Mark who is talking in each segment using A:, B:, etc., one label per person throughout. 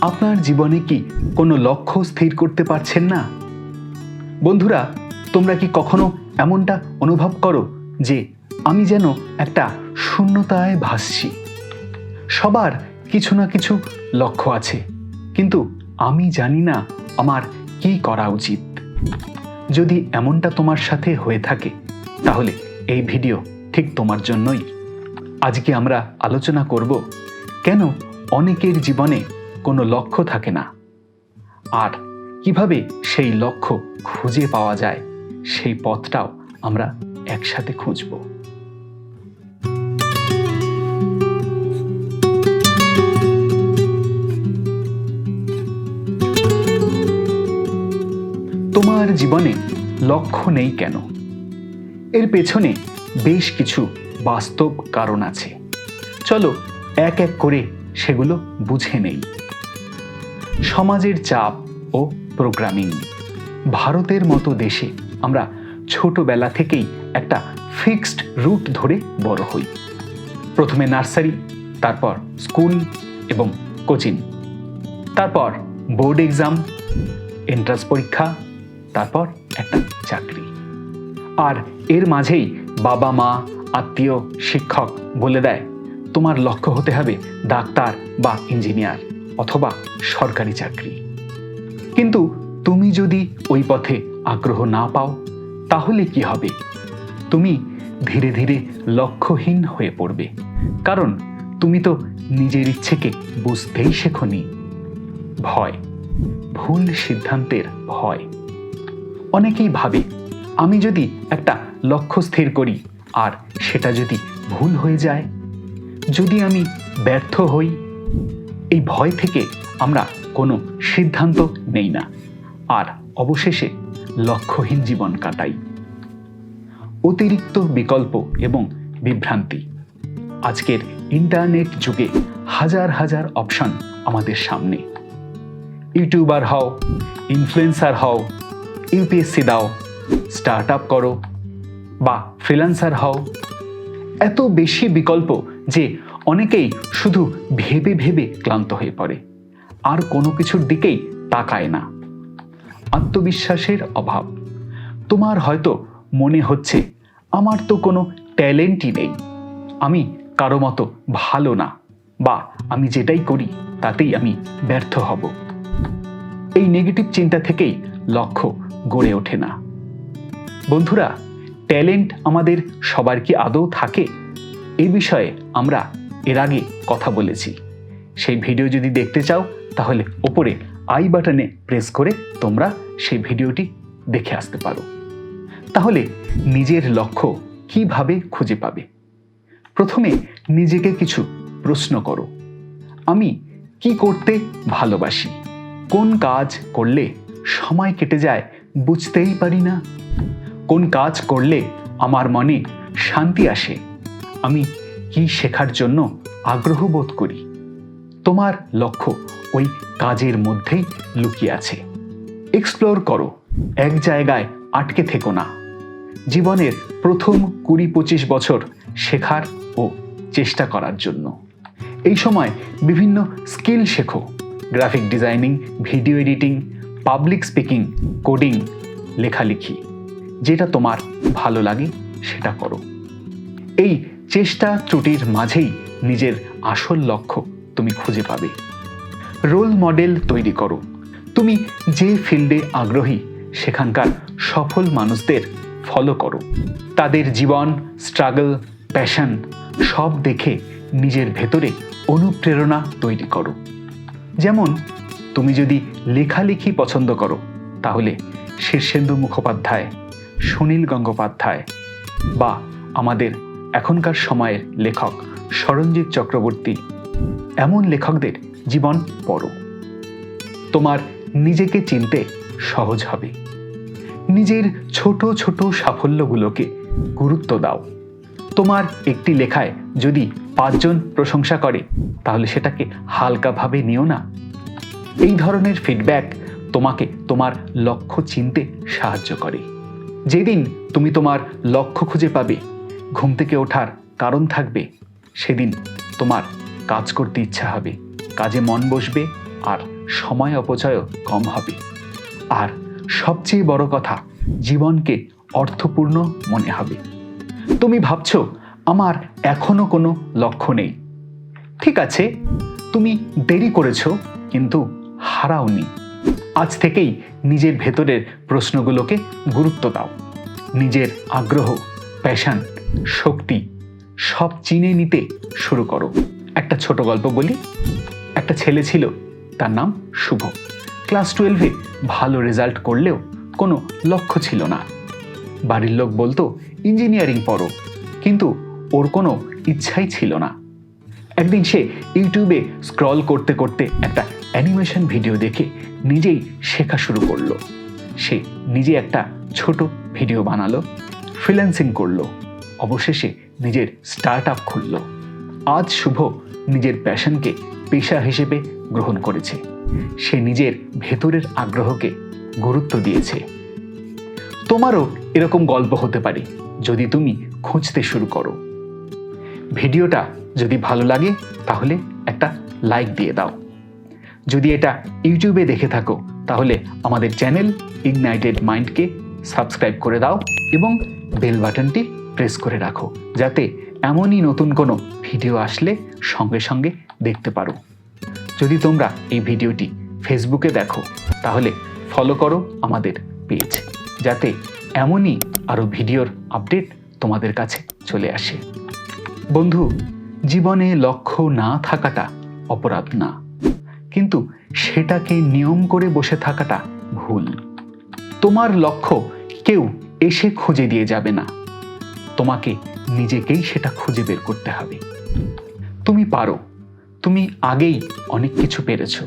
A: আপনার জীবনে কি কোনো লক্ষ্য স্থির করতে পারছেন না? বন্ধুরা, তোমরা কি কখনো এমনটা অনুভব করো যে আমি যেন একটা শূন্যতায় ভাসছি? সবার কিছু না কিছু লক্ষ্য আছে, কিন্তু আমি জানি না আমার কি করা উচিত। যদি এমনটা তোমার সাথে হয়ে থাকে, তাহলে এই ভিডিও ঠিক তোমার জন্যই। আজকে আমরা আলোচনা করব কেন অনেকের জীবনে কোনো লক্ষ্য থাকে না। আর কীভাবে সেই লক্ষ্য খুঁজে পাওয়া যায়, সেই পথটাও আমরা একসাথে খুঁজব। তোমার জীবনে লক্ষ্য নেই কেন? এর পেছনে বেশ কিছু বাস্তব কারণ আছে। চলো এক এক করে সেগুলো বুঝে নেই। সমাজের চাপ ও প্রোগ্রামিং ভারতের মতো দেশে আমরা ছোটবেলা থেকেই একটা ফিক্সড রুট ধরে বড় হই। প্রথমে নার্সারি, তারপর স্কুল এবং কোচিং। তারপর বোর্ড এক্সাম এন্ট্রান্স পরীক্ষা, তারপর একটা চাকরি। আর এর মাঝেই বাবা মা, আত্মীয়, শিক্ষক বলে দেয়, তোমার লক্ষ্য হতে হবে ডাক্তার বা ইঞ্জিনিয়ার অথবা সরকারি চাকরি। কিন্তু তুমি যদি ওই পথে আগ্রহ না পাও, তাহলে কি হবে? তুমি ধীরে ধীরে লক্ষ্যহীন হয়ে পড়বে। কারণ তুমি তো নিজের ইচ্ছেকে বুঝতেই শেখনি। ভয়, ভুল সিদ্ধান্তের ভয়। অনেকেই ভাবে, আমি যদি একটা লক্ষ্য স্থির করি, আর সেটা যদি ভুল হয়ে যায়, যদি আমি ব্যর্থ হই এই ভয় থেকে আমরা কোনো সিদ্ধান্ত নেই না। আর অবশেষে লক্ষ্যহীন জীবন কাটাই। অতিরিক্ত বিকল্প এবং বিভ্রান্তি। আজকের ইন্টারনেট যুগে হাজার হাজার অপশন আমাদের সামনে। ইউটিউবার হও, ইনফ্লুয়েন্সার হও, ইউপিএসসি দাও স্টার্ট আপ করো বা ফ্রিল্যান্সার হও। এত বেশি বিকল্প যে অনেকেই শুধু ভেবে ভেবে ক্লান্ত হয়ে পড়ে। আর কোনো কিছুর দিকেই তাকায় না। আত্মবিশ্বাসের অভাব। তোমার হয়তো মনে হচ্ছে, আমার তো কোনো ট্যালেন্টই নেই। আমি কারও মতো ভালো না। বা আমি যেটাই করি, তাতেই আমি ব্যর্থ হব। এই নেগেটিভ চিন্তা থেকেই লক্ষ্য গড়ে ওঠে না। বন্ধুরা, ট্যালেন্ট আমাদের সবার কি আদৌ থাকে? এ বিষয়ে আমরা এর আগে কথা বলেছি। সেই ভিডিও যদি দেখতে চাও, তাহলে ওপরে আই বাটনে প্রেস করে তোমরা সেই ভিডিওটি দেখে আসতে পারো। তাহলে নিজের লক্ষ্য কীভাবে খুঁজে পাবে? প্রথমে নিজেকে কিছু প্রশ্ন করো। আমি কি করতে ভালোবাসি? কোন কাজ করলে সময় কেটে যায় বুঝতেই পারি না। কোন কাজ করলে আমার মনে শান্তি আসে? আমি কি শেখার জন্য আগ্রহ বোধ করি? তোমার লক্ষ্য ওই কাজের মধ্যেই লুকিয়ে আছে। এক্সপ্লোর করো। এক জায়গায় আটকে থেকো না। জীবনের প্রথম কুড়ি পঁচিশ বছর শেখার ও চেষ্টা করার জন্য। এই সময় বিভিন্ন স্কিল শেখো। Graphic designing, video editing, public speaking, coding, লেখালেখি। যেটা তোমার ভালো লাগে, সেটা করো। এই চেষ্টা ত্রুটির মাঝেই নিজের আসল লক্ষ্য তুমি খুঁজে পাবে। রোল মডেল তৈরি করো। তুমি যে ফিল্ডে আগ্রহী, সেখানকার সফল মানুষদের ফলো করো। তাদের জীবন স্ট্রাগল প্যাশন সব দেখে নিজের ভেতরে অনুপ্রেরণা তৈরি করো। যেমন, তুমি যদি লেখালেখি পছন্দ করো, তাহলে শীর্ষেন্দু মুখোপাধ্যায়, সুনীল গঙ্গোপাধ্যায় বা আমাদের এখনকার সময়ের লেখক সরঞ্জিৎ চক্রবর্তী। এমন লেখকদের জীবন পড়ো তোমার নিজেকে চিনতে সহজ হবে। নিজের ছোট ছোট সাফল্যগুলোকে গুরুত্ব দাও। তোমার একটি লেখায় যদি পাঁচজন প্রশংসা করে, তাহলে সেটাকে হালকাভাবে নিও না। এই ধরনের ফিডব্যাক তোমাকে তোমার লক্ষ্য চিনতে সাহায্য করে। যেদিন তুমি তোমার লক্ষ্য খুঁজে পাবে ঘুম থেকে ওঠার কারণ থাকবে সেদিন তোমার কাজ করতে ইচ্ছা হবে। কাজে মন বসবে আর সময় অপচয়ও কম হবে। আর সবচেয়ে বড় কথা, জীবনকে অর্থপূর্ণ মনে হবে। তুমি ভাবছ, আমার এখনও কোনো লক্ষ্য নেই। ঠিক আছে, তুমি দেরি করেছ, কিন্তু হারাওনি। আজ থেকেই নিজের ভেতরের প্রশ্নগুলোকে গুরুত্ব দাও। নিজের আগ্রহ প্যাশন শক্তি সব চিনে নিতে শুরু করো। একটা ছোট গল্প বলি। একটা ছেলে ছিল, তার নাম শুভ। ক্লাস টুয়েলভে ভালো রেজাল্ট করলেও কোনো লক্ষ্য ছিল না। বাড়ির লোক বলতো, ইঞ্জিনিয়ারিং পড়ো। কিন্তু ওর কোনো ইচ্ছাই ছিল না। একদিন সে ইউটিউবে স্ক্রল করতে করতে একটা অ্যানিমেশন ভিডিও দেখে নিজেই শেখা শুরু করল। সে নিজে একটা ছোট ভিডিও বানালো, ফ্রিল্যান্সিং করল। অবশেষে নিজের স্টার্ট আপ খুললো। আজ শুভ নিজের প্যাশনকে পেশা হিসেবে গ্রহণ করেছে। সে নিজের ভেতরের আগ্রহকে গুরুত্ব দিয়েছে। তোমারও এরকম গল্প হতে পারে, যদি তুমি খুঁজতে শুরু করো। ভিডিওটা যদি ভালো লাগে, তাহলে একটা লাইক দিয়ে দাও। যদি এটা ইউটিউবে দেখে থাকো, তাহলে আমাদের চ্যানেল ইগনাইটেড মাইন্ডকে সাবস্ক্রাইব করে দাও এবং বেল বাটনটি প্রেস করে রাখো, যাতে এমনই নতুন কোনো ভিডিও আসলে সঙ্গে সঙ্গে দেখতে পারো। যদি তোমরা এই ভিডিওটি ফেসবুকে দেখো, তাহলে ফলো করো আমাদের পেজ যাতে এমনই আরও ভিডিওর আপডেট তোমাদের কাছে চলে আসে। বন্ধু, জীবনে লক্ষ্য না থাকাটা অপরাধ না, কিন্তু সেটাকে নিয়ম করে বসে থাকাটা ভুল। তোমার লক্ষ্য কেউ এসে খুঁজে দিয়ে যাবে না। তোমাকে নিজেকেই সেটা খুঁজে বের করতে হবে। তুমি পারো। তুমি আগেই অনেক কিছু পেরেছ।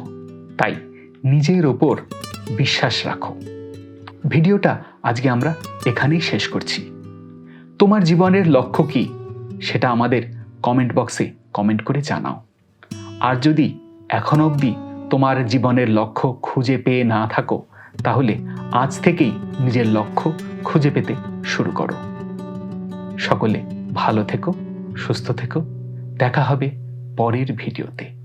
A: তাই নিজের ওপর বিশ্বাস রাখো। ভিডিওটা আজকে আমরা এখানেই শেষ করছি। তোমার জীবনের লক্ষ্য কি সেটা আমাদের কমেন্ট বক্সে কমেন্ট করে জানাও। আর যদি এখন অবধি তোমার জীবনের লক্ষ্য খুঁজে পেয়ে না থাকো, তাহলে আজ থেকেই নিজের লক্ষ্য খুঁজে পেতে শুরু করো। সকলে ভালো থেকো সুস্থ থেকো। দেখা হবে পরের ভিডিওতে।